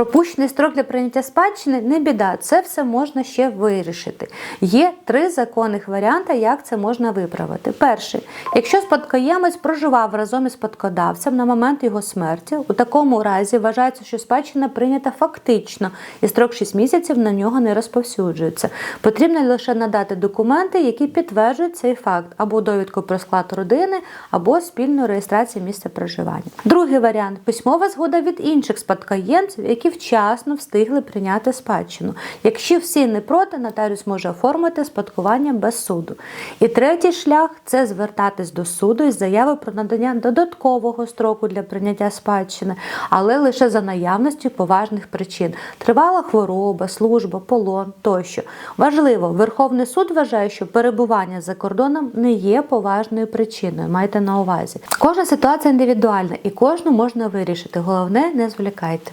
Пропущений строк для прийняття спадщини не біда, це все можна ще вирішити. Є три законних варіанти, як це можна виправити. Перший, якщо спадкоємець проживав разом із спадкодавцем на момент його смерті, у такому разі вважається, що спадщина прийнята фактично, і строк 6 місяців на нього не розповсюджується. Потрібно лише надати документи, які підтверджують цей факт, або довідку про склад родини, або спільну реєстрацію місця проживання. Другий варіант письмова згода від інших спадкоємців, які вчасно встигли прийняти спадщину. Якщо всі не проти, нотаріус може оформити спадкування без суду. І третій шлях це звертатись до суду із заявою про надання додаткового строку для прийняття спадщини, але лише за наявності поважних причин: тривала хвороба, служба, полон тощо. Важливо, Верховний суд вважає, що перебування за кордоном не є поважною причиною. Майте на увазі. Кожна ситуація індивідуальна і кожну можна вирішити. Головне, не зволікайте.